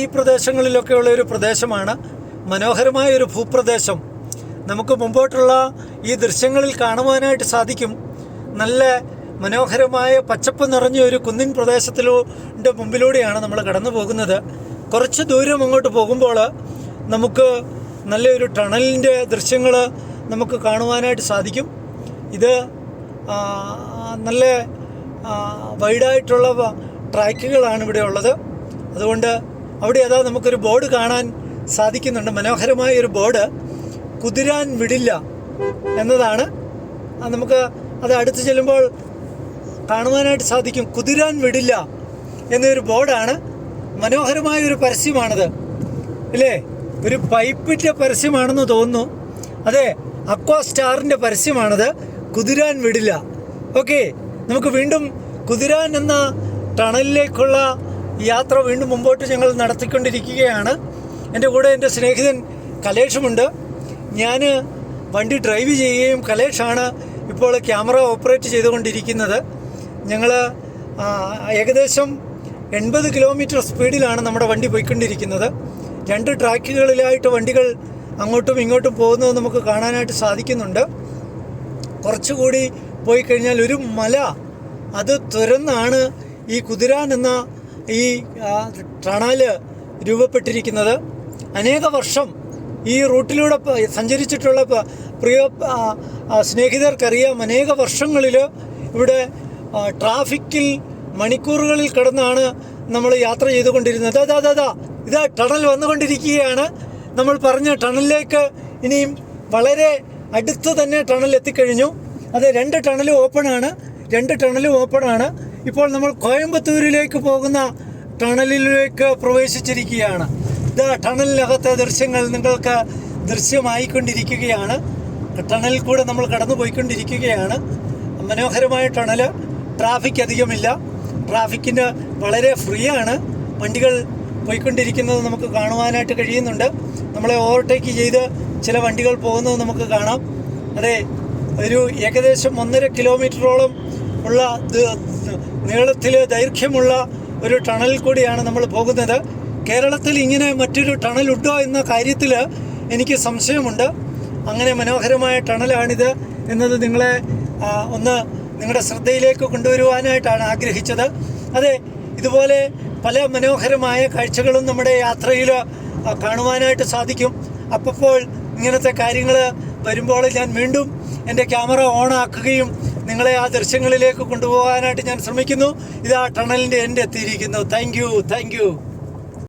ഈ പ്രദേശങ്ങളിലൊക്കെയുള്ള ഒരു പ്രദേശമാണ്. മനോഹരമായ ഒരു ഭൂപ്രദേശം. നമുക്ക് മുമ്പോട്ടുള്ള ഈ ദൃശ്യങ്ങളിൽ കാണുവാനായിട്ട് സാധിക്കും. നല്ല മനോഹരമായ പച്ചപ്പ് നിറഞ്ഞ ഒരു കുന്നിൻ പ്രദേശത്തിലൂടെ മുമ്പിലൂടെയാണ് നമ്മൾ കടന്നു പോകുന്നത് കുറച്ച് ദൂരം അങ്ങോട്ട് പോകുമ്പോൾ നമുക്ക് നല്ലൊരു ടണലിന്റെ ദൃശ്യങ്ങൾ നമുക്ക് കാണുവാനായിട്ട് സാധിക്കും. ഇത് നല്ല വൈഡായിട്ടുള്ള ട്രാക്കുകളാണ് ഇവിടെ ഉള്ളത്. അതുകൊണ്ട് അവിടെ അതാ നമുക്കൊരു ബോർഡ് കാണാൻ സാധിക്കുന്നുണ്ട്. മനോഹരമായ ഒരു ബോർഡ്. കുതിരാൻ വിടില്ല എന്നതാണ്. നമുക്ക് അത് അടുത്ത് ചെല്ലുമ്പോൾ കാണുവാനായിട്ട് സാധിക്കും. കുതിരാൻ വിടില്ല എന്നൊരു ബോർഡാണ്. മനോഹരമായ ഒരു പരസ്യമാണത്. അല്ലേ ഒരു പൈപ്പിന്റെ പരസ്യമാണെന്ന് തോന്നുന്നു. അതെ അക്വാ സ്റ്റാറിന്റെ പരസ്യമാണത്. കുതിരാൻ വിടില്ല. ഓക്കെ നമുക്ക് വീണ്ടും കുതിരാൻ എന്ന ടണലിലേക്കുള്ള യാത്ര വീണ്ടും മുമ്പോട്ട് ഞങ്ങൾ നടത്തിക്കൊണ്ടിരിക്കുകയാണ്. എന്റെ കൂടെ എന്റെ സ്നേഹിതൻ കലേഷുമുണ്ട്. ഞാൻ വണ്ടി ഡ്രൈവ് ചെയ്യുകയും കലേഷാണ് ഇപ്പോൾ ക്യാമറ ഓപ്പറേറ്റ് ചെയ്തുകൊണ്ടിരിക്കുന്നത്. ഞങ്ങൾ ഏകദേശം എൺപത് കിലോമീറ്റർ സ്പീഡിലാണ് നമ്മുടെ വണ്ടി പോയിക്കൊണ്ടിരിക്കുന്നത്. രണ്ട് ട്രാക്കുകളിലായിട്ട് വണ്ടികൾ അങ്ങോട്ടും ഇങ്ങോട്ടും പോകുന്നത് നമുക്ക് കാണാനായിട്ട് സാധിക്കുന്നുണ്ട്. കുറച്ചുകൂടി പോയി കഴിഞ്ഞാൽ ഒരു മല അത് തുരന്നാണ് ഈ കുതിരാൻ എന്ന ഈ ആ, ടണൽ രൂപപ്പെട്ടിരിക്കുന്നത്. അനേക വർഷം ഈ റൂട്ടിലൂടെ സഞ്ചരിച്ചിട്ടുള്ള പ്രിയ സ്നേഹിതർക്കറിയാം. അനേക വർഷങ്ങളിൽ ഇവിടെ ട്രാഫിക്കിൽ മണിക്കൂറുകളിൽ കിടന്നാണ് നമ്മൾ യാത്ര ചെയ്തുകൊണ്ടിരുന്നത്. അതാ അതാ ഇതാ ടണൽ വന്നുകൊണ്ടിരിക്കുകയാണ്. നമ്മൾ പറഞ്ഞ ടണലിലേക്ക് ഇനിയും വളരെ അടുത്ത് തന്നെ ടണൽ എത്തിക്കഴിഞ്ഞു. അത് രണ്ട് ടണലും ഓപ്പണാണ് രണ്ട് ടണലും ഓപ്പണാണ് ഇപ്പോൾ നമ്മൾ കോയമ്പത്തൂരിലേക്ക് പോകുന്ന ടണലിലേക്ക് പ്രവേശിച്ചിരിക്കുകയാണ്. ഇത് ടണലിനകത്തെ ദൃശ്യങ്ങൾ നിങ്ങൾക്ക് ദൃശ്യമായിക്കൊണ്ടിരിക്കുകയാണ്. ടണലിൽ കൂടെ നമ്മൾ കടന്നു പോയിക്കൊണ്ടിരിക്കുകയാണ് മനോഹരമായ ടണൽ ട്രാഫിക് അധികമില്ല. ട്രാഫിക്കിന് വളരെ ഫ്രീ ആണ്. വണ്ടികൾ പോയിക്കൊണ്ടിരിക്കുന്നത് നമുക്ക് കാണുവാനായിട്ട് കഴിയുന്നുണ്ട്. നമ്മളെ ഓവർടേക്ക് ചെയ്ത് ചില വണ്ടികൾ പോകുന്നത് നമുക്ക് കാണാം. അതെ ഒരു ഏകദേശം ഒന്നര കിലോമീറ്ററോളം ഉള്ള നീളത്തിൽ ദൈർഘ്യമുള്ള ഒരു ടണലിൽ കൂടിയാണ് നമ്മൾ പോകുന്നത്. കേരളത്തിൽ ഇങ്ങനെ മറ്റൊരു ടണൽ ഉണ്ടോ എന്ന കാര്യത്തിൽ എനിക്ക് സംശയമുണ്ട്. അങ്ങനെ മനോഹരമായ ടണലാണിത് എന്നത് നിങ്ങളെ ഒന്ന് നിങ്ങളുടെ ശ്രദ്ധയിലേക്ക് കൊണ്ടുവരുവാനായിട്ടാണ് ആഗ്രഹിച്ചത്. അതെ ഇതുപോലെ പല മനോഹരമായ കാഴ്ചകളും നമ്മുടെ യാത്രയിൽ കാണുവാനായിട്ട് സാധിക്കും. അപ്പോൾ ഇങ്ങനത്തെ കാര്യങ്ങൾ വരുമ്പോൾ ഞാൻ വീണ്ടും എന്റെ ക്യാമറ ഓൺ ആക്കുകയും നിങ്ങളെ ആ ദൃശ്യങ്ങളിലേക്ക് കൊണ്ടുപോകാനായിട്ട് ഞാൻ ശ്രമിക്കുന്നു. ഇത് ടണലിന്റെ എന്റെ എത്തിയിരിക്കുന്നു. Thank you thank you